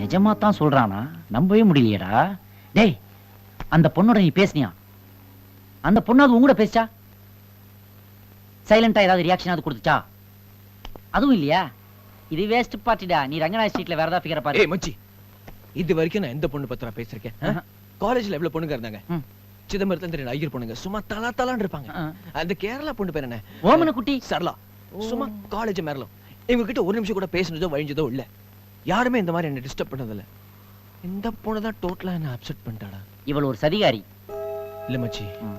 நிஜமா தான் சொல்றானா? நம்பவே முடியலையேடா. டேய் அந்த பொண்ணோட நீ பேசுனியா? அந்த பொண்ணு அது உங்கூட பேசுச்சா? சைலண்டா ஏதாவது ரியாக்ஷன் கொடுத்துச்சா? அதுவும் இல்லையா? இது வேஸ்ட் பார்ட்டிடா நீ ரங்கநாத ஸ்ட்ரீட்ல வேற ஏதாவது ஃபிகர் பாரு. ஏய் மச்சி. இது வரைக்கும் நான் எந்த பொண்ணு பத்தி நான் பேசிருக்கேன். காலேஜ்ல எவ்வளவு பொண்ணுங்க இருந்தாங்க. சிதம்பரத்துல தெரியும் ஐயர் பொண்ணுங்க. சும்மா தலா தலான்னு இருப்பாங்க. அந்த கேரளா பொண்ணு பேர் என்ன? ஓமன குட்டி சரளா சும்மா காலேஜ் மேரலாம் இவங்க கிட்ட ஒரு நிமிஷம் கூட பேசுனதோ வழிஞ்சதோ இல்ல. யாருமே இந்த மாதிரி என்ன டிஸ்டர்ப் பண்ணதில்ல. இந்த பொண்ணு தான் டோட்டலா என்ன அப்செட் பண்ணிட்டாடா. இவள் ஒரு சதிகாரி. இல்ல மச்சி. ம்.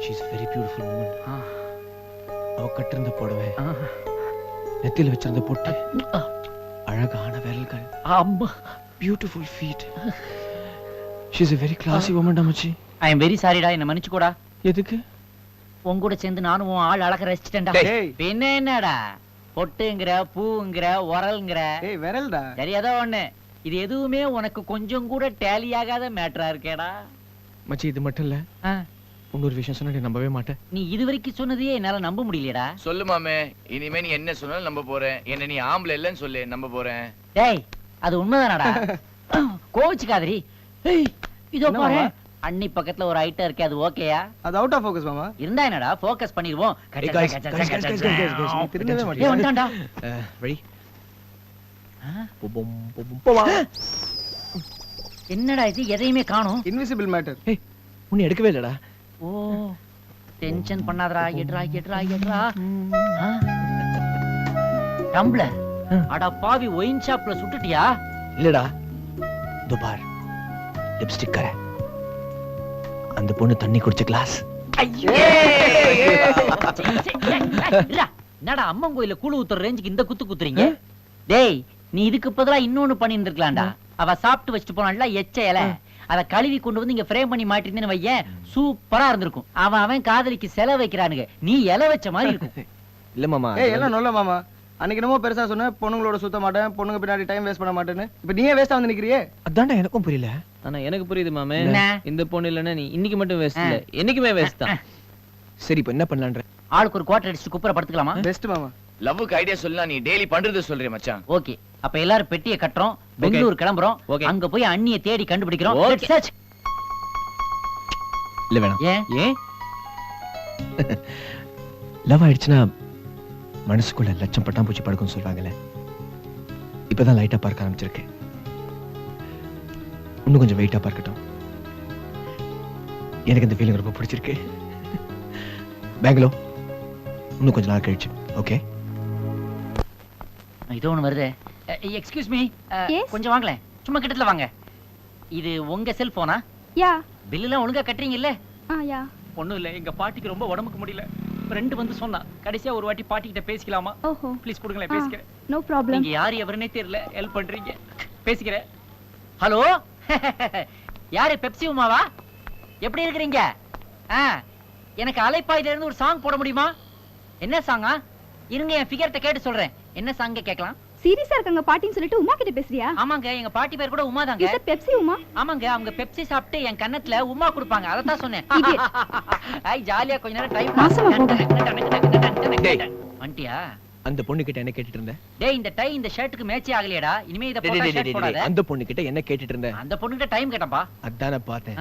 ஷீஸ் வெரி பியூட்டிஃபுல் உமன் ஆ. அவ கட்டிருந்த புடவை. நெத்தியில வச்சிருந்த பொட்டு அழகான விரல்கள் அம்மா. Beautiful feet she's a very classy woman டா மச்சி. ஐ எம் வெரி சாரிடா என்ன மன்னிச்சுக்கூடா. எதுக்கு? உன் கூட சேர்ந்து நானும் உன் ஆள் அழக ரசிச்சிட்டேன்டா. பின்ன என்னடா? பொட்டுங்கிற பூங்கிற உரல்ங்கிற. ஏய் விரல்டா. சரி ஏதோ ஒண்ணு? இது எதுவுமே உனக்கு கொஞ்சம் கூட டேலி ஆகாத மேட்டரா இருக்கேடா. மச்சி இது மட்டும் இல்ல. இன்னொரு விஷயம் சொன்னா நம்பவே மாட்டேன் நீ இது வரைக்கும் சொன்னதையே என்னால நம்ப முடியலடா சொல்லு மாமே இனிமே நீ என்ன சொன்னாலும் நம்ப போறேன். என்ன நீ ஆம்பளை இல்லைன்னு சொல்லு நம்ப போறேன். டேய் அது உண்மைதானடா? கோவிச்சுக்காதரி ஏய் இதோ பாரு? அண்ணி பக்கத்துல ஒரு ஐட்டம் இருக்கு அது ஓகேயா அது அவுட் ஆஃப் ஃபோக்கஸ் மாமா. இருந்தா என்னடா ஃபோக்கஸ் பண்ணிடுவோம். Hey, guys, guys, guys, guys, guys, guys, guys, நீ திருந்தவே ஏய் மாட்டியா? வந்துட்டான்டா ரெடி ஆ? பொபம் பொபம் போவா. என்னடா இது? எதையுமே காணோம். இன்விசிபிள் மேட்டர் ஏய் உன்னை எடுக்கவே இல்லடா. ஓ டென்ஷன் பண்ணாதடா. எட்ரா எட்ரா எட்ரா? டம்ளர். அட பாவி ஒயின் ஷாப்ல சுட்டுட்டியா? இல்லடா. துபார் லிப்ஸ்டிக் கரை. அந்த பொண்ணு தண்ணி குடிச்ச கிளாஸ் என்னடா அம்மன் கோயில கூழு ஊத்துற ரேஞ்சுக்கு இந்த குத்து குத்துறீங்க? டேய் நீ இதுக்கு பதிலா இன்னொன்னு பண்ணி இருந்திருக்கலாம்டா அவ சாப்பிட்டு வச்சுட்டு போனான்ல எச்ச இலை. அத கழுவி கொண்டு வந்து இங்க ஃப்ரேம் பண்ணி மாட்டிருந்தேன்னு வையேன். சூப்பரா இருந்திருக்கும். அவன் அவன் காதலிக்கு செலவு வைக்கிறானுங்க. நீ இலை வச்ச மாதிரி இருக்கும். இல்ல மாமா ஏய் எல்லாம் நொல்ல மாமா. அன்னைக்கு என்னமோ பெருசா சொன்ன பொண்ணுங்களோட சுத்த மாட்டேன் பொண்ணுங்க பின்னாடி டைம் வேஸ்ட் பண்ண மாட்டேன்னு. இப்போ நீயே வேஸ்டா வந்து நிக்கிறியே? அதான்டா எனக்கும் புரியல. ஆனா எனக்கு புரியுது மாமே. என்ன? இந்த பொண்ணு இல்லைன்னா நீ இன்னைக்கு மட்டும் வேஸ்ட் இல்ல. என்னைக்குமே வேஸ்ட் தான். சரி இப்ப என்ன பண்ணலான்ற? ஆளுக்கு ஒரு குவார்டர் அடிச்சுட்டு குப்புற படுத்துக்கலாமா? பெஸ்ட் மாமா. லவ்வுக்கு ஐடியா சொல்லலாம் நீ டெய்லி பண்றது சொல்றிய மச்சான். ஓகே அப்ப எல்லாரும் பெட்டியை கட்டுறோம் பெங்களூர் கிளம்புறோம். Okay. அங்க போய் அண்ணிய தேடி கண்டுபிடிக்கிறோம். Okay. Let's search. இல்ல வேணாம். ஏன்? ஏன்? லவ் ஆயிடுச்சுன்னா மனசுக்குள்ள லட்சம் பட்டாம்பூச்சி படுக்கும் சொல்றாங்கல்ல இப்பதான் லைட்டா பார்க்க ஆரம்பிச்சிருக்கேன் இன்னும் கொஞ்சம் வெயிட்டா பார்க்கட்டும். எனக்கு இந்த ஃபீலிங் ரொம்ப பிடிச்சிருக்கு. பெங்களூர் இன்னும் கொஞ்ச நாள் கழிச்சு ஓகே இது ஒண்ணு வருது. Excuse me? கொஞ்சம் வாங்களேன் சும்மா கிட்டத்துல வாங்க. இது உங்க செல்போனா யா. பில்லுலாம் ஒழுங்கா கட்டுறீங்கல்ல? ஆ யா. ஒண்ணும் இல்ல. எங்க பாட்டிக்கு ரொம்ப உடம்புக்கு முடியல. ஃப்ரெண்டு வந்து சொன்னா. கடைசியா ஒரு வாட்டி பாட்டி கிட்ட பேசிக்கலாமா? ஓஹோ. ப்ளீஸ் கொடுங்களேன். பேசிக்கிறேன். நோ ப்ராப்ளம் நீங்க யாரு எவருன்னே தெரியல. ஹெல்ப் பண்றீங்க. பேசிக்கிறேன். ஹலோ யாரு பெப்சி உமாவா? எப்படி இருக்கிறீங்க? ஆ எனக்கு அலைப்பாயில இருந்து ஒரு சாங் போட முடியுமா? என்ன சாங்கா இருங்க என் ஃபிகர்ட்ட கேட்டு சொல்றேன். என்ன சாங்க கேட்கலாம்? சீரியஸா இருக்காங்க பாட்டின்னு சொல்லிட்டு உமா கிட்ட பேசுறியா? ஆமாங்க எங்க பாட்டி பேர் கூட உமா தாங்க. Is Pepsi Uma? ஆமாங்க அவங்க பெப்சி சாப்பிட்டு என் கன்னத்துல உமா கொடுப்பாங்க. அதை தான் சொன்னேன். ஐ ஜாலியா கொஞ்ச நேரம் டைம் நாசமா போங்க. டேய். அந்த பொண்ணு கிட்ட என்ன கேட்டுட்டு இருந்தேன் டேய் இந்த டை இந்த ஷர்ட்டுக்கு மேட்சே ஆகலையடா. இனிமே இத போட்டா ஷர்ட் போடாத. அந்த பொண்ணு கிட்ட என்ன கேட்டுட்டு இருந்தேன் அந்த பொண்ணுகிட்ட டைம் கேட்டப்பா. அதான பார்த்தேன்.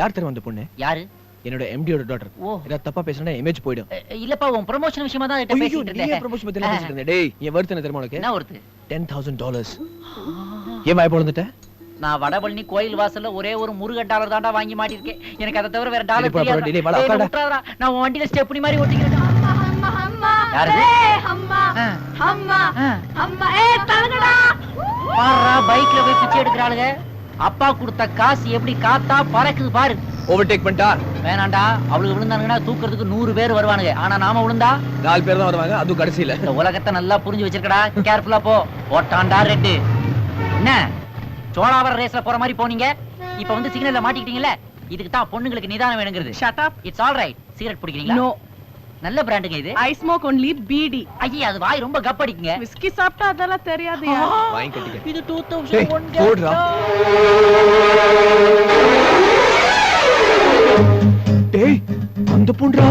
யார் தெரியும் அந்த பொண்ணு? யாரு? என்னோட எம்டியோட டாட்டர் ஓ. ஏதாவது தப்பா பேசினா இமேஜ் போயிடும். இல்லப்பா உன் ப்ரமோஷன் விஷயமா தான் கிட்ட பேசிட்டு நீ இருந்தேன். promotion பத்தி எல்லாம் பேசிட்டு இருந்த? டேய், என் worth என்ன தெரியுமா உனக்கு? என்ன ஒருத்து 10,000 dollars. ஏன் வாய் பொளந்துட்ட? நான் வடபழனி கோயில் வாசல்ல ஒரே ஒரு முருகன் டாலர் தாண்டா வாங்கி மாட்டிருக்கேன் எனக்கு அதை தவிர வேற டாலர் தெரியாது. நான் வண்டியில ஸ்டெப்னி மாதிரி ஓட்டிக்கிறேன் பைக்ல போய் பிச்சை எடுக்கிறாளுங்க அப்பா கொடுத்த காசு எப்படி காத்தா பறக்குது பாரு. Overtake பண்ணிட்டா? வேணாண்டா அவளுக்கு விழுந்தானுங்கன்னா தூக்குறதுக்கு நூறு பேர் வருவானுங்க ஆனா நாம விழுந்தா? நாலு பேர் தான் வருவாங்க, அதுவும் கடைசியில. இந்த உலகத்தை நல்லா புரிஞ்சு வச்சிருக்கடா. கேர்ஃபுல்லா போ. ஓட்டாண்டா ரெட்டு. என்ன? சோழாவர ரேஸ்ல போற மாதிரி போனீங்க? இப்ப வந்து சிக்னல்ல மாட்டிக்கிட்டீங்கல்ல? இதுக்கு தான் பொண்ணுங்களுக்கு நிதானம் வேணுங்கிறது. Shut up. It's all right cigarette பிடிக்கிறீங்களா. நல்ல பிராண்டுங்க இது. ஐ ஸ்மோக் ஒன்லி பிடி ஐயா அது வாய் ரொம்ப கப் அடிக்குங்க. விஸ்கி சாப்பிட்டா அதெல்லாம் தெரியாது வாங்கி கட்டிக்க. இது 2001 போடுடா டேய் அந்த பொண்ணுடா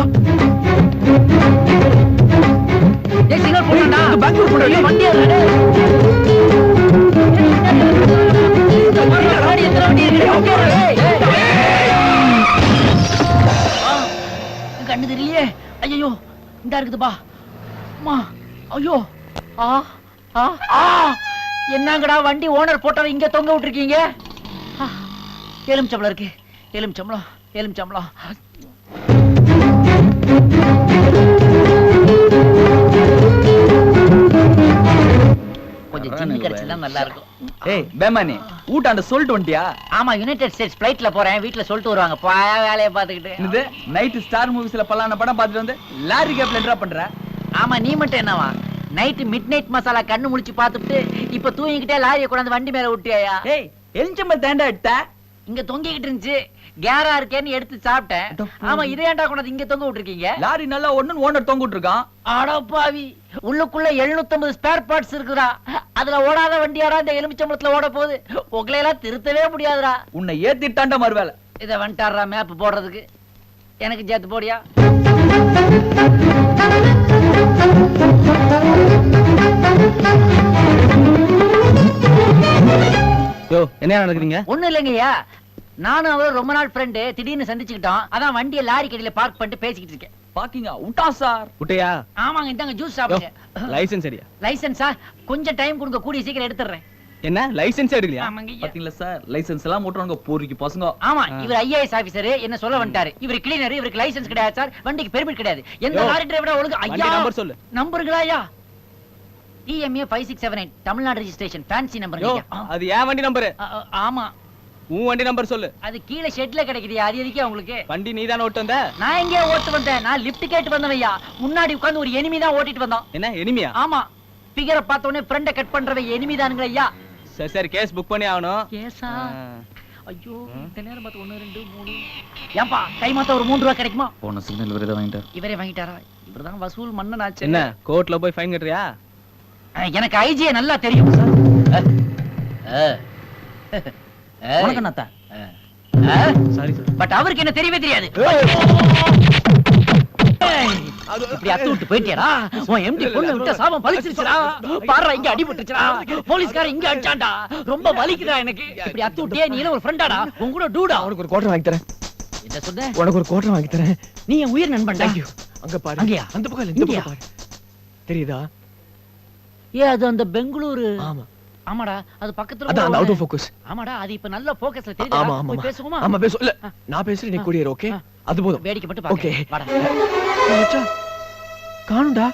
டேய் சிக்னல் போடுடா பெங்களூர் போடுடா வண்டியா கண்ணு தெரியலையே. ஐயோ இந்த இருக்குதுப்பா அம்மா ஐயோ. ஆ ஆ ஆ. என்னங்கடா வண்டி ஓனர் போட்டவ இங்க தொங்க விட்டுருக்கீங்க? ஆ, எலுமிச்சம்பளம் இருக்கு. எலுமிச்சம்பளம் எலுமிச்சம்பளம் ஜிம்மி கிடைச்சா நல்லா இருக்கும் ஏய் பேமானி ஊட்டாண்ட சொல்லிட்டு வந்துட்டியா ஆமா யுனைடெட் ஸ்டேட்ஸ் ஃபிளைட்ல போறேன் வீட்ல சொல்லிட்டு வருவாங்க. போ வேலையை பார்த்துக்கிட்டு. என்னது? நைட் ஸ்டார் மூவிஸ்ல பல்லான படம் பார்த்துட்டு வந்து லாரி கேப்ல பண்ற? ஆமா நீ மட்டும் என்னவா? நைட் மிட் நைட் மசாலா கண்ணு முழிச்சு பார்த்துட்டு இப்ப தூங்கிக்கிட்டே லாரியை கொண்டாந்து வண்டி மேல விட்டியாயா ஏய் தேண்டா எடுத்த? இங்க தொங்கிக்கிட்டு இருந்துச்சு. கேரா இருக்கேன்னு எடுத்து சாப்பிட்டேன். ஆமா இதே ஏன்டா கொண்டாந்து இங்க தொங்க விட்டுருக்கீங்க? லாரி நல்லா ஒண்ணு ஓனர் தொங்கிட்டு இருக்கான் அடப்பாவி. உள்ளுக்குள்ள 750 ஸ்பேர் பார்ட்ஸ் இருக்குடா அதுல ஓடாத வண்டியாடா இந்த எலுமிச்சம்பளத்துல ஓட போகுது. உங்களை எல்லாம் திருத்தவே முடியாதுடா. உன்னை ஏத்திட்டாண்டா மறுவேலை. இத வந்துட்டாரா மேப் போடுறதுக்கு. எனக்கு சேர்த்து போடியா? யோ என்ன நடக்குறீங்க? ஒண்ணும் இல்லைங்கய்யா. நானும் அவரும் ரொம்ப நாள் ஃப்ரெண்டு திடீர்னு சந்திச்சுக்கிட்டோம். அதான் வண்டியை லாரி கடையில பார்க் பண்ணிட்டு பேசிக்கிட்டு இருக்கேன். பாக்கிங்க விட்டா சார். குட்டையா ஆமாங்க இந்தாங்க ஜூஸ் சாப்பிடுங்க. லைசென்ஸ் சரியா லைசன்ஸா கொஞ்சம் டைம் கொடுங்க கூடிய சீக்கிரம் எடுத்துறேன் என்ன? லைசென்ஸ் எடுக்கலையா. பாத்தீங்களா சார்? லைசென்ஸ் எல்லாம் ஓட்டுறாங்க போரிக்கு பசங்க. ஆமா இவர் ஐஏஎஸ் ஆபீசர் என்ன சொல்ல வந்துட்டாரு. இவர் கிளீனர் இவருக்கு லைசென்ஸ் கிடையாது சார். வண்டிக்கு பெர்மிட் கிடையாது. எந்த லாரி டிரைவரா ஒழுங்கு வண்டி ஐயா number சொல்லு. நம்பருங்களா ஐயா? TMA five six seven eight Tamil Nadu registration fancy number அது ஏன் வண்டி நம்பர் ஆமா. உன் வண்டி நம்பர் சொல்லு. அது கீழே ஷெட்ல கிடைக்குது அது எதுக்கே உங்களுக்கு? வண்டி நீ தானே ஓட்டு வந்த? நான் எங்கேயோ ஓட்டு வந்தேன். நான் லிஃப்ட் கேட்டு வந்தவன் ஐயா. முன்னாடி உட்கார்ந்து ஒரு எனிமி தான் ஓட்டிட்டு வந்தோம் என்ன எனிமியா ஆமா. பிகரை பார்த்த உடனே ஃப்ரெண்ட கட் பண்றவன் எனிமி தானுங்களா ஐயா. சரி சரி கேஸ் புக் பண்ணி ஆகணும். கேசா ஆ. ஐயோ இந்த நேரம் பார்த்து ஒண்ணு ரெண்டு மூணு. ஏன்பா கை மாத்த ஒரு மூணு ரூபா கிடைக்குமா? போன சிக்னல் விருத வாங்கிட்டார். இவரே வாங்கிட்டாரா? இவர்தான் வசூல் மன்னன் ஆச்சு. என்ன கோர்ட்ல போய் ஃபைன் கட்டுறியா? எனக்கு ஐஜியை நல்லா தெரியும் உனக்கு என்னத்த? சாரி பட் அவருக்கு என்ன தெரியவே தெரியாது. இப்படி அத்து விட்டு போயிட்டியாடா. உன் எம்டி பொண்ணு விட்ட சாபம் பழிச்சிருச்சுடா பாடுறா இங்க அடிபட்டுச்சுடா போலீஸ்காரன் இங்க அடிச்சான்டா. ரொம்ப வலிக்குதா எனக்கு. இப்படி அத்து விட்டியே நீ ஒரு ஃப்ரெண்டாடா உன் கூட டூடா. உனக்கு ஒரு கோட்டர் வாங்கி தரேன். என்ன சொன்ன? உனக்கு ஒரு கோட்டர் வாங்கி தரேன். நீ என் உயிர் நண்பன்டா. தேங்க்யூ அங்க பாரு. அங்கயா? அந்த பக்கம் இல்ல இந்த இங்கயா? பக்கம் பாரு. தெரியுதா? ஏ அது அந்த பெங்களூரு ஆமா. ஆமாடா அது பக்கத்துல அதான் அந்த அவுட் ஆஃப் ஃபோக்கஸ் ஆமாடா அது இப்ப நல்ல போக்கஸ்ல ஆமா தெரியுதா? ஆமா ஆமா பேசுவோமா? ஆமா பேசு இல்ல நான் பேசுறேன் நீ கூடியர் ஓகே. அது போதும். வேடிக்கை மட்டும் ஓகே பாக்க வாடா. மச்சான் காணும்டா.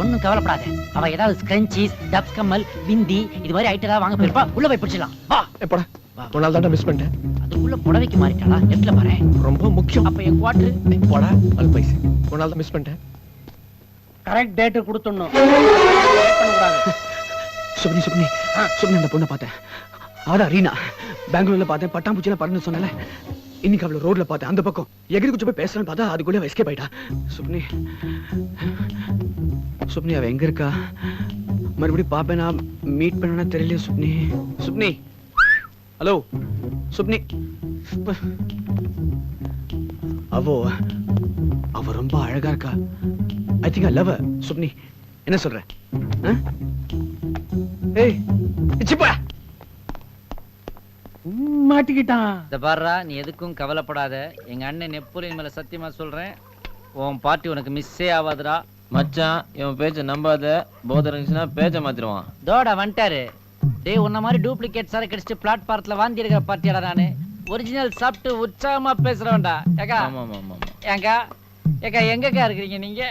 ஒண்ணும் கவலைப்படாத. அவ ஏதாவது ஸ்கிரன்ச்சீஸ் டப்ஸ் கம்மல் பிந்தி இது மாதிரி ஐட்டம் ஏதாவது வாங்க போயிருப்பா. உள்ள போய் பிடிச்சிடலாம். வா. எப்படா ஒரு நாள் தான் மிஸ் பண்ணிட்டேன். அதுக்குள்ள புடவைக்கு மாறிட்டாளா லெஃப்ட்ல பாரு. ரொம்ப முக்கியம். அப்ப என் குவார்டர் போடா. அது பைசு ஒரு நாள் தான் மிஸ் பண்ணிட்டேன். கரெக்ட் டேட் கொடுத்துடணும். சுப்னி சுப்னி. சுப்னி அந்த பொண்ணை பார்த்தேன். அதான் ரீனா. பெங்களூர்ல பார்த்தேன் பட்டாம்பூச்சியில பறந்து சொன்னல இன்னைக்கு அவளை ரோட்ல பார்த்தேன் அந்த பக்கம். எகிரி குச்சி போய் பேசுறேன்னு பார்த்தா அதுக்குள்ளே எஸ்கேப் ஆயிட்டா. சுப்னி. சுப்னி அவ எங்க இருக்கா? மறுபடியும் பாப்பேன் மீட் பண்ணனா தெரியல சுப்னி. சுப்னி. ஹலோ சுப்னி. அவோ அவ ரொம்ப அழகா இருக்கா. ஐ திங்க் ஐ லவ் சுப்னி என்ன சொல்ற? ஆ? மாட்டிக்கிட்டான். இந்த பாருடா நீ எதுக்கும் கவலைப்படாத. எங்க அண்ணன் நெப்போலியன் மேல சத்தியமா சொல்றேன். உன் பார்ட்டி உனக்கு மிஸ்ஸே ஆகாதுடா மச்சான் இவன் பேச்ச நம்பாத. போதை இருந்துச்சுன்னா பேச்ச மாத்திருவான் தோடா வந்துட்டாரு. டேய் உன்ன மாதிரி டூப்ளிகேட் சார கடிச்சிட்டு பிளாட்பாரத்துல வாந்தி எடுக்கிற பார்ட்டியாடா நானு. ஒரிஜினல் சாப்பிட்டு உற்சாகமா பேசுறவன்டா. ஏக்கா ஆமா ஆமா ஆமா. ஏங்கா ஏக்கா எங்கக்கா இருக்கிறீங்க நீங்க?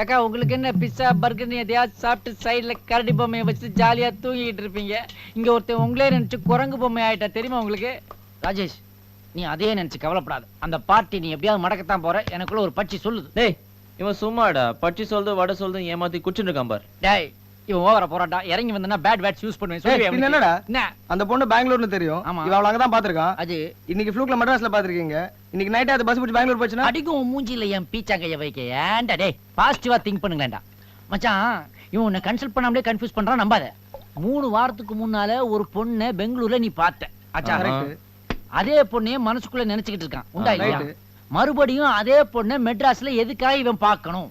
ஏக்கா உங்களுக்கு என்ன பிஸ்ஸா பர்கர் எதையாவது சாப்பிட்டு சைடுல கரடி பொம்மையை வச்சு ஜாலியா தூங்கிட்டு இருப்பீங்க. இங்க ஒருத்தன் உங்களே நினைச்சு குரங்கு பொம்மை ஆயிட்டா தெரியுமா உங்களுக்கு? ராஜேஷ் நீ அதே நினைச்சு கவலைப்படாத. அந்த பார்ட்டி நீ எப்படியாவது மடக்கத்தான் போற. எனக்குள்ள ஒரு பட்சி சொல்லுது. டேய் இவன் சும்மாடா. பச்சி சொல்றது வடை சொல்றது ஏமாத்தி குடிச்சுட்டு இருக்கான் பார். டேய் இவன் ஓவர போறான்டா. இறங்கி வந்தனா பேட் வேட்ஸ் யூஸ் பண்ணுவேன். சொல்லுவேன். என்னடா? என்ன? அந்த பொண்ணு பெங்களூர்னு தெரியும். ஆமா. இவ அவள அங்கதான் பாத்திருக்கான் அது. இன்னைக்கு ஃப்ளூக்ல மெட்ராஸ்ல பாத்திருக்கீங்க இன்னைக்கு நைட்டே அது பஸ் பிடிச்சி பெங்களூர் போச்சுன்னா? அடிக்கும் மூஞ்சில என் பீச்சாங்கைய வைக்க. ஏன்டா டேய் பாசிட்டிவா திங்க் பண்ணுங்களேன்டா. மச்சான் இவன் உன்னை கன்சல்ட் பண்ணாமலே கன்ஃபியூஸ் பண்றான் நம்பாத. மூணு வாரத்துக்கு முன்னால ஒரு பொண்ணை பெங்களூர்ல நீ பார்த்த. அதே பொண்ணையே மனசுக்குள்ள நினைச்சுக்கிட்டு இருக்கான். உண்டா இல்லையா. மறுபடியும் அதே பொண்ணை மெட்ராஸ்ல எதுக்காக இவன் பார்க்கணும்?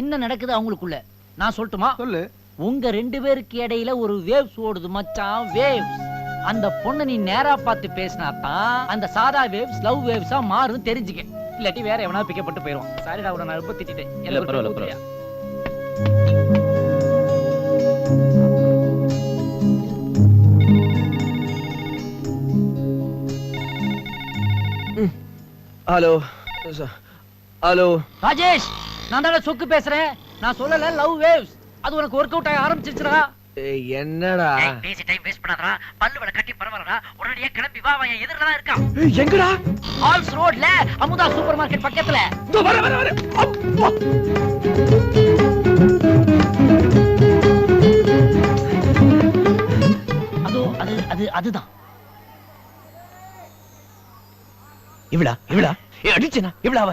என்ன நடக்குது அவங்களுக்குள்ள? நான் சொல்லட்டுமா? சொல்லு. உங்க ரெண்டு பேருக்கு இடையில ஒரு வேவ்ஸ் ஓடுது மச்சான் வேவ்ஸ் அந்த பொண்ணு நீ நேரா பார்த்து பேசினா தான் அந்த சாதா வேவ்ஸ் லவ் வேவ்ஸா மாறும் தெரிஞ்சுக்க. இல்லாட்டி வேற எவனா பிக்கப்பட்டு போயிடும் சாரிடா உன நான் ரொம்ப திட்டேன் ஹலோ. ஹலோ. ராஜேஷ் நான் தானே சொக்கு பேசுறேன். நான் சொல்லல லவ் வேவ்ஸ் அது உனக்கு ஒர்க் அவுட் ஆக ஆரம்பிச்சிருச்சுடா. என்னடா? பேசி டைம் வேஸ்ட் பண்ணாதடா. பல்லு வட கட்டி பரவாயில்லடா. உடனடியா கிளம்பி வா அவன் எதிரில தான் இருக்கான். ஏய், எங்கடா? ஆல்ஸ் ரோட்ல அமுதா சூப்பர் மார்க்கெட் பக்கத்துல. இதோ வர வர வர. அப்பா. அதோ அது அது அதுதான். இவளா இவளா? ஏ அடிச்சனா? இவளா அவ?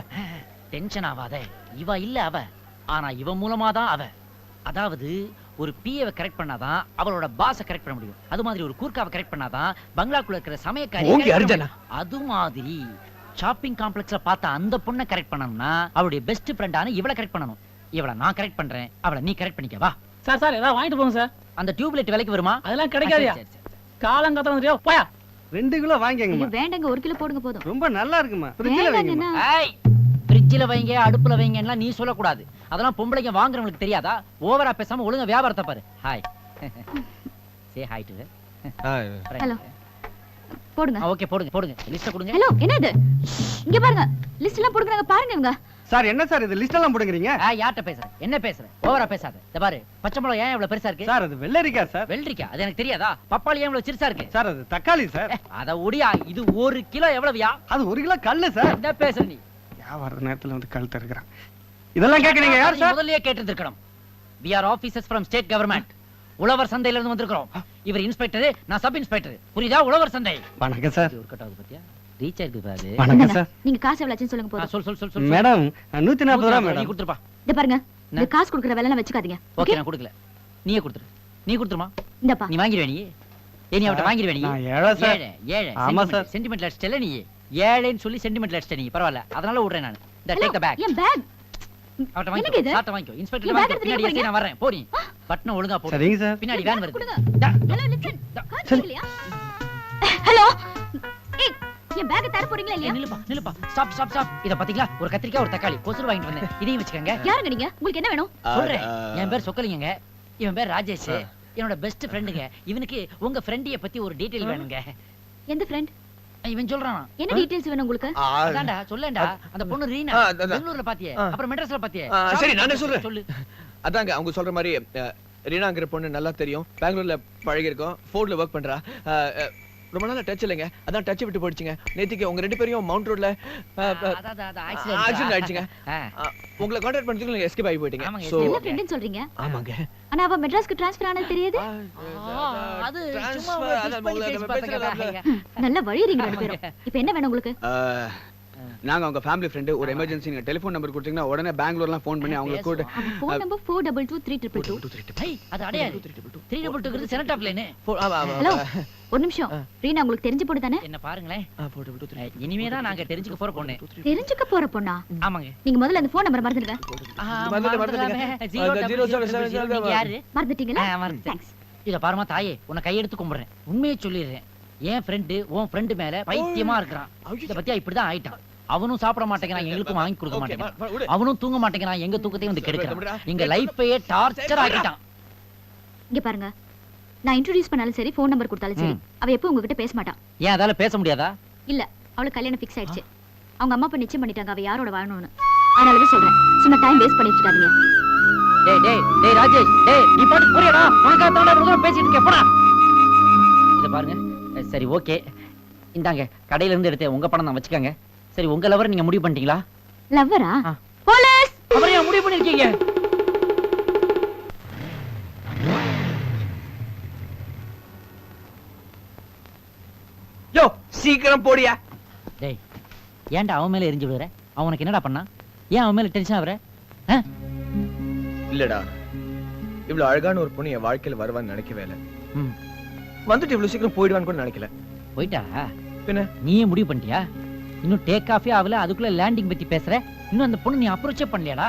டென்ஷன் ஆகாத இவ இல்ல அவ. ஆனா இவ மூலமா தான் அவ. அதாவது ஒரு பிஏவை கரெக்ட் பண்ணாதான் அவளோட பாஸ கரெக்ட் பண்ண முடியும். அது மாதிரி ஒரு கூர்க்காவை கரெக்ட் பண்ணாதான் பங்களாக்குள்ள இருக்கிற சமயக்காரி. அது மாதிரி ஷாப்பிங் காம்ப்ளெக்ஸ்ல பார்த்த அந்த பொண்ணை கரெக்ட் பண்ணணும்னா அவளுடைய பெஸ்ட் ஃப்ரெண்டான இவளை கரெக்ட் பண்ணணும். இவளை நான் கரெக்ட் பண்றேன். அவளை நீ கரெக்ட் பண்ணிக்க வா சார் சார் ஏதாவது வாங்கிட்டு போங்க சார். அந்த டியூப்லைட் விலைக்கு வருமா? அதெல்லாம் கிடைக்காதியா. காலங்கத்தம் வந்துட்டியா? போயா. ரெண்டு கிலோ ஐயோ, வேண்டாங்க ஒரு கிலோ போடுங்க போதும். ரொம்ப நல்லா இருக்குமா ஃப்ரிட்ஜில் ஏய் ஃப்ரிட்ஜில் வைங்க அடுப்புல வைங்கலாம் நீ சொல்லக்கூடாது. அதெல்லாம் பொம்பளைங்க வாங்குறவங்களுக்கு தெரியாதா? ஓவரா பேசாம ஒழுங்கா வியாபாரத்தை பாரு. Hi say hi to Hello. போடுங்க. ஓகே போடுங்க போடுங்க. லிஸ்ட் கொடுங்க. ஹலோ என்ன இது இங்க பாருங்க. லிஸ்ட் எல்லாம் போடுறாங்க பாருங்க இவங்க. சார் என்ன சார் இது? லிஸ்ட் எல்லாம் போடுங்கிறீங்க? ஆ யார்ட்ட பேசுறேன் என்ன பேசுறேன் ஓவரா பேசாத. இந்த பாரு. பச்சை மிளகா ஏன் இவ்வளவு பெருசா இருக்கு? சார் அது வெள்ளரிக்கா சார் வெள்ளரிக்கா? அது எனக்கு தெரியாதா? பப்பாளி ஏன் இவ்வளவு சிறுசா இருக்கு? சார் அது தக்காளி சார் அத ஒடியா? இது ஒரு கிலோ எவ்வளவுயா? அது ஒரு கிலோ கல்லு சார் என்ன பேசுற நீ? வியாபார நேரத்துல வந்து கழுத்து இருக்கிறான் இதெல்லாம் கேக்குறீங்க யார் சார்? முதல்லயே கேட்டிருக்கணும் we are officers from state government. உழவர் சந்தையில இருந்து வந்திருக்கிறோம் இவர் இன்ஸ்பெக்டர் நான் சப் இன்ஸ்பெக்டர் புரியுதா? உழவர் சந்தை. வணக்கம் சார். இது ஒரு கட்டாவது பத்தியா? ரீச் ஆயிருக்கு பாரு. வணக்கம் சார். நீங்க காசு எவ்வளவுன்னு சொல்லுங்க போதும். சொல் சொல் சொல் சொல் மேடம் நூத்தி நாற்பது ரூபா நீ மேடம். கொடுத்துருப்பா. இந்த பாருங்க இந்த காசு கொடுக்குற வேலை வச்சுக்காதீங்க ஓகே நான் கொடுக்கல. நீயே கொடுத்துரு. நீ கொடுத்துருமா? இந்தப்பா. நீ வாங்கிடுவே நீ? ஏ நீ அவட்ட வாங்கிடுவே நீ? நான் ஏழை சார். ஏழை ஆமா சார். சென்டிமெண்ட்ல அடிச்சிட்டல நீ? ஏழைன்னு சொல்லி சென்டிமெண்ட்ல அடிச்சிட்ட நீ. பரவாயில்ல. அதனால விடுறேன் நான். இந்த டேக் த பேக் என் பேக் அவட்ட வாங்கிக்கோ இது? சாட்ட வாங்கிக்கோ. இன்ஸ்பெக்டர் வாங்கிக்கோ. பின்னாடி? எஸ்ஐ நான் வரேன் போடி. பட்டனை ஒழுங்கா போடு. சரிங்க சார். பின்னாடி வேன் வருது. ஹலோ லிசன் இல்லையா ஹலோ ஏய் என் பேக் தர போறீங்களா இல்லையா? நில்லுப்பா நில்லுப்பா. ஸ்டாப் ஸ்டாப் ஸ்டாப் இத பாத்தீங்களா? ஒரு கத்திரிக்காய் ஒரு தக்காளி. கொசுறு வாங்கிட்டு வந்தேன். இதையும் வச்சுக்கோங்க. யாருங்க நீங்க? உங்களுக்கு என்ன வேணும்? சொல்றேன். என் பேர் சொக்கலிங்க இவன் பேர் ராஜேஷ். என்னோட பெஸ்ட் ஃப்ரெண்டுங்க இவனுக்கு உங்க ஃப்ரெண்டிய பத்தி ஒரு டீடைல் வேணுங்க. எந்த ஃப்ரெண்ட் இவன் சொல்றான்? என்ன டீடைல்ஸ் வேணும் உங்களுக்கு? அதான்டா சொல்லேன்டா. அந்த பொண்ணு ரீனா. பெங்களூர்ல பாத்தியே. அப்புறம் மெட்ராஸ்ல பாத்தியே? சரி, நானே சொல்றேன். சொல்லு. அதாங்க அவங்க சொல்ற மாதிரி ரீனாங்கிற பொண்ணு நல்லா தெரியும். பெங்களூர்ல பழகி இருக்கோம் ஃபோர்ட்ல ஒர்க் பண்றா. ரொம்ப நாளா டச் இல்லைங்க. அதான் டச் விட்டு போயிடுச்சுங்க. நேத்திக்கு உங்க ரெண்டு பேரையும் மவுண்ட் ரோட்ல. ஆக்சிடென்ட் ஆயிடுச்சுங்க. உங்களை கான்டாக்ட் பண்ணதுக்கு நீங்க எஸ்கேப் ஆகி போயிட்டீங்க. சோ என்ன ஃப்ரெண்ட்னு சொல்றீங்க? ஆமாங்க. ஆனா அவ மெட்ராஸ்க்கு ட்ரான்ஸ்ஃபர் ஆனது தெரியுது? அது சும்மா நல்லா வழியறீங்க ரெண்டு பேரும். இப்போ என்ன வேணும் உங்களுக்கு? நாங்க அவங்க ஃபேமிலி ஃப்ரெண்டு ஒரு எமர்ஜென்சி நீங்க டெலிஃபன் நம்பர் கொடுத்தீங்கன்னா உடனே பெங்களூர்லாம் ஃபோன் பண்ணி அவங்களை கூட phone number four double two three triple two ஐய், அது அடையாது. த்ரீ டபுள் டூ செனட் ஆஃப் லைனு ஹலோ ஒரு நிமிஷம். ரீனா உங்களுக்கு தெரிஞ்ச பொண்ணு தானே? என்ன பாருங்களேன். இனிமே தான் நாங்க தெரிஞ்சுக்க போற பொண்ணு. தெரிஞ்சுக்க போற பொண்ணா? ஆமாங்க. நீங்க முதல்ல அந்த ஃபோன் நம்பர் மறந்துடுங்க. மறந்துட்டீங்களா. தேங்க்ஸ் இத பாருமா தாயே உன்னை கையெடுத்து கும்பிடுறேன். உண்மையை சொல்லிடுறேன். என் ஃப்ரெண்டு உன் ஃப்ரெண்டு மேல பைத்தியமா இருக்கிறான். இத பத்தியா இப்படிதான் ஆயிட்டான். அவனும் சாப்பிட மாட்டேங்கிறான் எங்களுக்கும் வாங்கி கொடுக்க மாட்டேங்கிறான். அவனும் தூங்க மாட்டேங்கிறான் எங்க தூக்கத்தையும் வந்து கெடுக்கிறான். எங்க லைஃபையே டார்ச்சர் ஆக்கிட்டான். இங்க பாருங்க. நான் இன்ட்ரோடியூஸ் பண்ணாலும் சரி ஃபோன் நம்பர் கொடுத்தாலும் சரி அவ எப்போ உங்ககிட்ட பேச மாட்டான் ஏன் அதால பேச முடியாதா? இல்ல அவளுக்கு கல்யாணம் ஃபிக்ஸ் ஆயிடுச்சு. அவங்க அம்மா அப்பா நிச்சயம் பண்ணிட்டாங்க அவ யாரோட வாழணும்னு. அதனால தான் சொல்றேன் சும்மா டைம் வேஸ்ட் பண்ணிட்டு இருக்காதீங்க டேய் டேய் டேய் ராஜேஷ் டேய் நீ பாட்டு புரியடா. உனக்கு தாண்டா தூரம் பேசிட்டு இருக்க போடா. இத பாருங்க. சரி ஓகே. இந்தாங்க கடையில இருந்து எடுத்தேன். உங்க பணம் தான் வச்சுக்கோங்க. சரி உங்க லவர் நீங்க முடிவு பண்ணிட்டீங்களா? லவ்வரா. போலீஸ் ஏன் முடிவு பண்ணிருக்கீங்க யோ சீக்கிரம் போடியா. டேய் ஏன்டா அவன் மேல எரிஞ்சு விடுற அவனுக்கு என்னடா பண்ணா ஏன் அவன் மேல டென்ஷன் ஆகுற ஆ? இல்லடா. இவ்வளவு அழகான ஒரு பொண்ணு என் வாழ்க்கையில வருவான்னு நினைக்கவே இல்ல. ம், வந்துட்டு இவ்வளவு சீக்கிரம் போயிடுவான்னு கூட நினைக்கல. போயிட்டா? பின்ன? நீயே முடிவு பண்ணிட்டியா? இன்னும் டேக் ஆஃபே ஆகல அதுக்குள்ள லேண்டிங் பத்தி பேசுற. இன்னும் அந்த பொண்ணு நீ அப்ரோச்சே பண்ணலையாடா?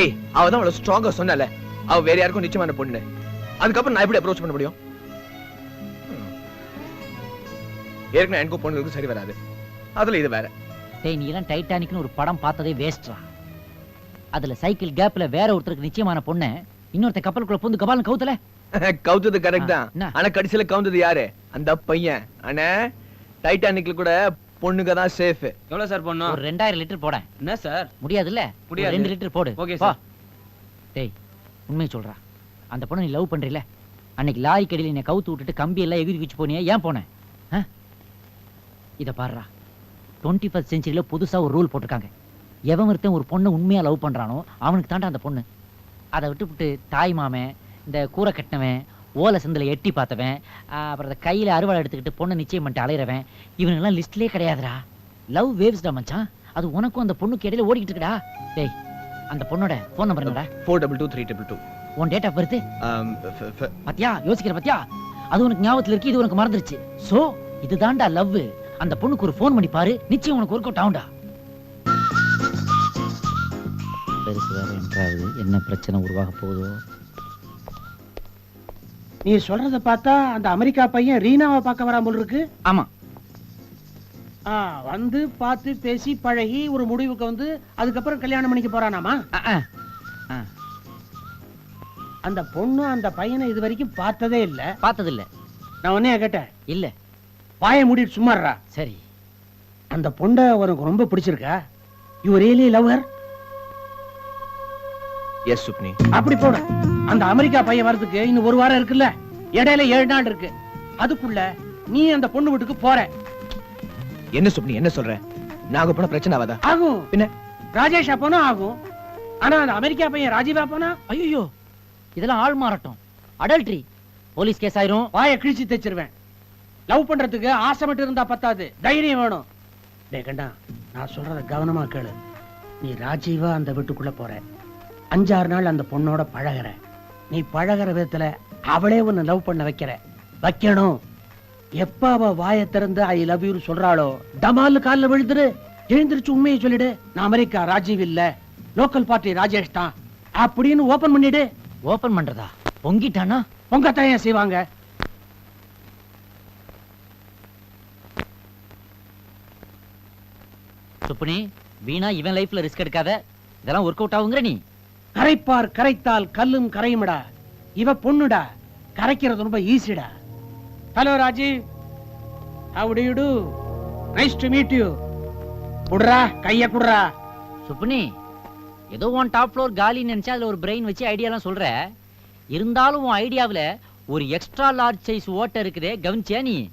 ஏய் அவ தான் அவ்வளவு ஸ்ட்ராங்கா சொன்னல. அவ வேற யாருக்கும் நிச்சயமான பொண்ணு. அதுக்கப்புறம் நான் எப்படி அப்ரோச் பண்ண முடியும். ஏற்கனவே எனக்கும் பொண்ணுக்கும் சரி வராது. அதுல இது வேற. டேய் நீ எல்லாம் டைட்டானிக்னு ஒரு படம் பார்த்ததே வேஸ்ட்ரா அதுல சைக்கிள் கேப்ல வேற ஒருத்தருக்கு நிச்சயமான பொண்ணு இன்னொருத்த கப்பலுக்குள்ள பூந்து கபாலம் கவுத்தல. கவுத்தது கரெக்ட் தான்? ஆனா கடைசியில கவுந்தது யாரு? அந்த பையன். ஆனா டைட்டானிக்ல கூட பொண்ணுங்க தான் சேஃப் எவ்வளவு சார் பண்ணும் ஒரு ரெண்டாயிரம் லிட்டர் போடேன். என்ன சார் முடியாதுல்ல? முடியாது. ரெண்டு லிட்டர் போடு. ஓகே போ. சார். டேய் உண்மையை சொல்றா. அந்த பொண்ணை நீ லவ் பண்றீல அன்னைக்கு லாரி கடியில என்னை கவுத்து விட்டுட்டு கம்பி எல்லாம் எகுதி வச்சு போனியா? ஏன் போனேன்? இத பாருடா. டுவெண்ட்டி ஃபர்ஸ்ட் செஞ்சுரியில புதுசா ஒரு ரூல் போட்டிருக்காங்க. எவன் ஒருத்தன் ஒரு பொண்ணை உண்மையா லவ் பண்றானோ அவனுக்கு தாண்டா அந்த பொண்ணு. அதை விட்டுவிட்டு தாய் மாமன் இந்த கூரை கட்டினவன் ஓலை சந்தில எட்டி பார்த்தவன் அப்புறம் இந்த கையில அறுவாள் எடுத்துக்கிட்டு பொண்ணை நிச்சயம் பண்ணிட்டு அலையிறவன். இவனுங்கெல்லாம் லிஸ்ட்லயே கிடையாதுடா. லவ் வேவ்ஸ்டா மச்சான். அது உனக்கும் அந்த பொண்ணுக்கு இடையில ஓடிக்கிட்டு இருக்குடா. டேய் அந்த பொண்ணோட ஃபோன் நம்பர் என்னடா? Four double two three double two உன் டேட் ஆஃப் பர்த் பாத்தியா? யோசிக்கிற பாத்தியா? அது உனக்கு ஞாபகத்துல இருக்கு இது உனக்கு மறந்துருச்சு. சோ இதுதான்டா லவ் அந்த பொண்ணுக்கு ஒரு ஃபோன் பண்ணி பாரு. நிச்சயம் உனக்கு ஒர்க் அவுட் ஆகும்டா. பெருசு வேற என்றாவது என்ன பிரச்சனை உருவாக போகுதோ? நீ சொல்றத பார்த்தா அந்த அமெரிக்கா பையன் ரீனாவை பார்க்க வராம போல இருக்கு. ஆமா. ஆ, வந்து பார்த்து பேசி பழகி ஒரு முடிவுக்கு வந்து அதுக்கப்புறம் கல்யாணம் பண்ணிக்க போறானாமா? அந்த பொண்ணு அந்த பையனை இது வரைக்கும் பார்த்ததே இல்ல. பார்த்ததில்ல. நான் உன்னைய கேட்டேன்? இல்ல. வாயை மூடிட்டு சும்மாடுறா சரி. அந்த பொண்ணை உனக்கு ரொம்ப பிடிச்சிருக்கா? யூ ரியலி லவர் எஸ் சுப்னி அப்படி போடு. அந்த அமெரிக்கா பையன் வரதுக்கு இன்னும் ஒரு வாரம் இருக்குல்ல? இடையில ஏழு நாள் இருக்கு. அதுக்குள்ள நீ அந்த பொண்ணு வீட்டுக்கு போற. என்ன சுப்னி என்ன சொல்ற? நாங்க போன பிரச்சனை ஆகாதா? ஆகும். பின்ன? ராஜேஷ் அப்போனா ஆகும். ஆனா அந்த அமெரிக்கா பையன் ராஜீவா போனா? ஐயோ இதெல்லாம் ஆள் மாறட்டும். அடல்ட்ரி போலீஸ் கேஸ் ஆயிரும். வாயை கிழிச்சு தைச்சிருவேன் லவ் பண்றதுக்கு ஆசை மட்டும் இருந்தா பத்தாது. தைரியம் வேணும். டேய் கண்டா நான் சொல்றத கவனமா கேளு. நீ ராஜீவா அந்த வீட்டுக்குள்ள போற. அஞ்சாறு நாள் அந்த பொண்ணோட பழகுற. நீ பழகுற விதத்துல அவளே உன்னை லவ் பண்ண வைக்கிற. வைக்கணும். எப்ப அவ வாயை திறந்து ஐ லவ் யூ சொல்றாளோ டமால் கால்ல விழுந்துரு. எழுந்திருச்சு உண்மையை சொல்லிடு. நான் அமெரிக்கா ராஜீவ் இல்ல. லோக்கல் பார்ட்டி ராஜேஷ் தான். அப்படின்னு ஓபன் பண்ணிடு. ஓபன் பண்றதா? பொங்கிட்டானா? உங்க தான் செய்வாங்க? சுப்புனி வீணா இவன் லைஃப்ல ரிஸ்க் எடுக்காத. இதெல்லாம் ஒர்க் அவுட் ஆகுங்கிற நீ. கரைப்பார் கரைத்தால் கல்லும் கரையுமடா. இவ பொண்ணுடா. கரைக்கிறது ரொம்ப ஈஸிடா. Hello Rajiv how do you nice to meet you குடுறா கைய குடுறா. சுப்னி ஏதோ உன் டாப் ஃப்ளோர் காலின்னு நினைச்சா அதுல ஒரு பிரெயின் வச்சு ஐடியாலாம் சொல்ற. இருந்தாலும் உன் ஐடியாவில் ஒரு எக்ஸ்ட்ரா லார்ஜ் சைஸ் ஓட்டை இருக்குதே கவனிச்சியா நீ?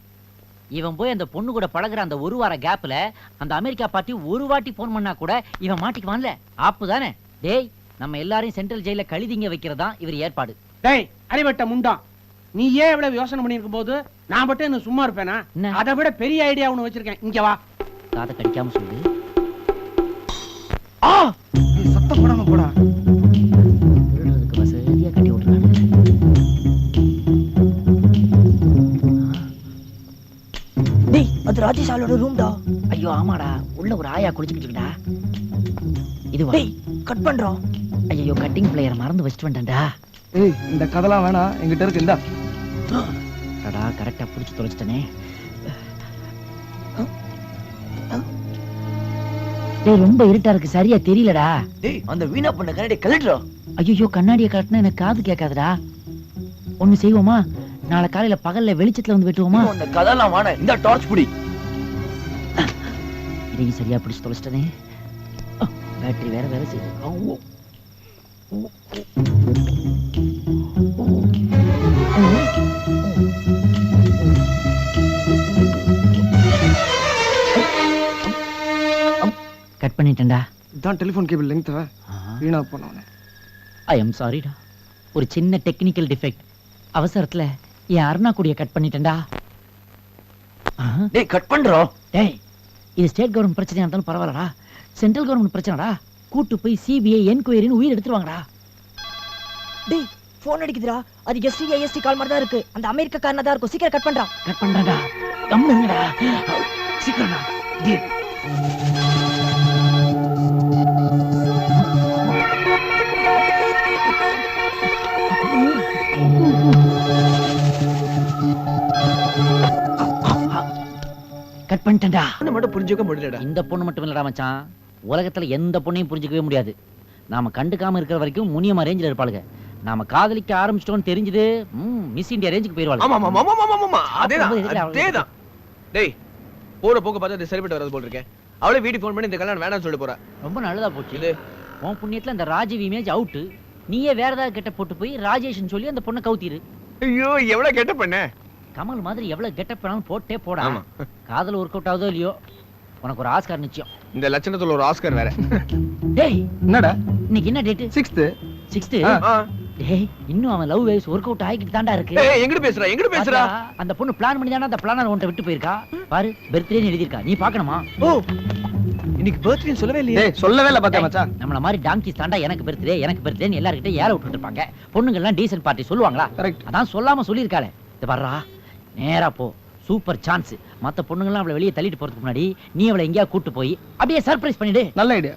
இவன் போய் அந்த பொண்ணு கூட பழகுற அந்த ஒரு வார கேப்ல அந்த அமெரிக்கா பார்ட்டி ஒரு வாட்டி போன் பண்ணா கூட இவன் மாட்டிக்குவான்ல. ஆப்பு தானே? டேய் நம்ம எல்லாரையும் சென்ட்ரல் ஜெயில கழுதிங்க வைக்கிறதா இவர் ஏற்பாடு. டேய் அறிவட்ட முண்டான் நீ ஏன் இவ்வளவு யோசனை பண்ணிருக்கும் போது நான் மட்டும் என்ன சும்மா இருப்பேனா? என்ன? அதை விட பெரிய ஐடியா ஒண்ணு வச்சிருக்கேன். இங்க வா. காதை கடிக்காம சொல்லு. சத்தம் போடாம போடா. விழுறதுக்கு வசதியா கட்டி விட்டுறாங்க. டேய் அது ராஜேஷ் ஆளோட ரூம்டா ஐயோ ஆமாடா. உள்ள ஒரு ஆயா குளிச்சுக்கிட்டு இருக்குடா. இதுவா டேய் கட் பண்றோம். ஐயோ கட்டிங் பிளேயர் மறந்து வச்சுட்டு வந்துட்டேன்டா. ஏய் இந்த கதெல்லாம் வேணாம் எங்கிட்ட இருக்கு இந்தா. அடடா கரெக்டா புடிச்சு தொலைச்சிட்டனே. டேய் ரொம்ப இருட்டா இருக்கு சரியா தெரியலடா. டேய் அந்த வீணா பண்ண கரடி கலட்டுறா ஐயோ கண்ணாடியை கட்டினா எனக்கு காது கேட்காதுடா. ஒண்ணு செய்வோமா? நாளை காலையில பகல்ல வெளிச்சத்துல வந்து வெட்டுவோமா? அந்த கதெல்லாம் வாட இந்த டார்ச் புடி. இதையும் சரியா பிடிச்சு தொலைச்சிட்டனே. பேட்டரி வேற வேலை செய்யுது. கட் பண்ணிட்டேன்டா. இதான் டெலிஃபோன் கேபிள் லெங்க் வீணா போனவனே. ஐ எம் சாரிடா ஒரு சின்ன டெக்னிக்கல் டிஃபெக்ட் அவசரத்துல என் அருணாக்குடிய கட் பண்ணிட்டேன்டா. டேய் கட் பண்றோம். டேய் இது ஸ்டேட் கவர்மெண்ட் பிரச்சனையா இருந்தாலும் பரவாயில்லடா. சென்ட்ரல் கவர்மெண்ட் பிரச்சனைடா. கூட்டு போய் சிபிஐ என்கொயரின்னு உயிர் எடுத்துருவாங்கடா டேய் போன் அடிக்குதுடா. அது எஸ்டி ஐஎஸ்டி கால் மாதிரி தான் இருக்கு. அந்த அமெரிக்கா காரனா தான் இருக்கும். சீக்கிரம் கட் பண்றான் கட் பண்றேன்டா. கம்முங்கடா சீக்கிரம்டா டேய். கட் பண்ணிட்டேன்டா. பொண்ணு மட்டும் புரிஞ்சுக்க முடியலடா. இந்த பொண்ணு மட்டும் இல்லடா மச்சான். உலகத்துல எந்த பொண்ணையும் புரிஞ்சுக்கவே முடியாது. நாம கண்டுக்காம இருக்கிற வரைக்கும் முனியமா ரேஞ்சில் இருப்பாளுங்க. நாம காதலிக்க ஆரம்பிச்சிட்டோம்னு தெரிஞ்சது மிஸ் இந்தியா ரேஞ்சுக்கு அதேதான் டேய் போற போக்க பார்த்தா அது சரிப்பட்டு வராது போல் இருக்கேன் அவளே வீட்டுக்கு ஃபோன் பண்ணி இந்த கல்யாணம் வேணாம்னு சொல்லிட்டு போறா. ரொம்ப நல்லதா போச்சு. இது. உன் புண்ணியத்துல அந்த ராஜீவ் இமேஜ் அவுட்டு நீயே வேற ஏதாவது கெட்ட போட்டு போய் ராஜேஷ்னு சொல்லி அந்த பொண்ணை கவுத்திரு. ஐயோ எவ்வளவு கெட்ட பண்ண? கமல் மாதிரி எவ்வளவு கெட்டப் வேணாலும் போட்டே போடா. காதல் ஒர்க் அவுட் ஆகுதோ இல்லையோ? உனக்கு ஒரு ஆஸ்கார் நிச்சயம். இந்த லட்சணத்துல ஒரு ஆஸ்கர் வேற. டேய் என்னடா? இன்னைக்கு என்ன டேட் சிக்ஸ்த்து சிக்ஸ்த் ஆ. டேய் இன்னும் அவன் லவ் வேவ்ஸ் ஒர்க் அவுட் ஆகிட்டு தாண்டா இருக்கு. ஏய் எங்கிட்டு பேசுறா? எங்கிட்டு பேசுறா? அந்த பொண்ணு பிளான் பண்ணி தானே அந்த பிளானர் உன்ட்ட விட்டு போயிருக்கா? பாரு பர்த்டேன்னு எழுதியிருக்கா. நீ பார்க்கணுமா? ஓ இன்னைக்கு பர்த்டே சொல்லவே இல்லையே. டேய் சொல்லவே இல்ல பார்த்தா மச்சான். நம்மள மாதிரி டாங்கிஸ் தாண்டா எனக்கு பர்த்டே எனக்கு பர்த்டேன்னு எல்லார்கிட்ட ஏற விட்டுட்டு இருப்பாங்க பொண்ணுங்க எல்லாம் டீசன்ட் பார்ட்டி சொல்லுவாங்களா? கரெக்ட் அதான் சொல்லாம சொல்லியிருக்காளே. இது வர்றா நேரா போ. Super chance. மற்ற பொண்ணுங்களாம் அவளை வெளியே தள்ளிட்டு போறதுக்கு முன்னாடி நீ அவளை எங்கேயா கூட்டு போய் அப்படியே சர்ப்ரைஸ் பண்ணிடு. நல்ல ஐடியா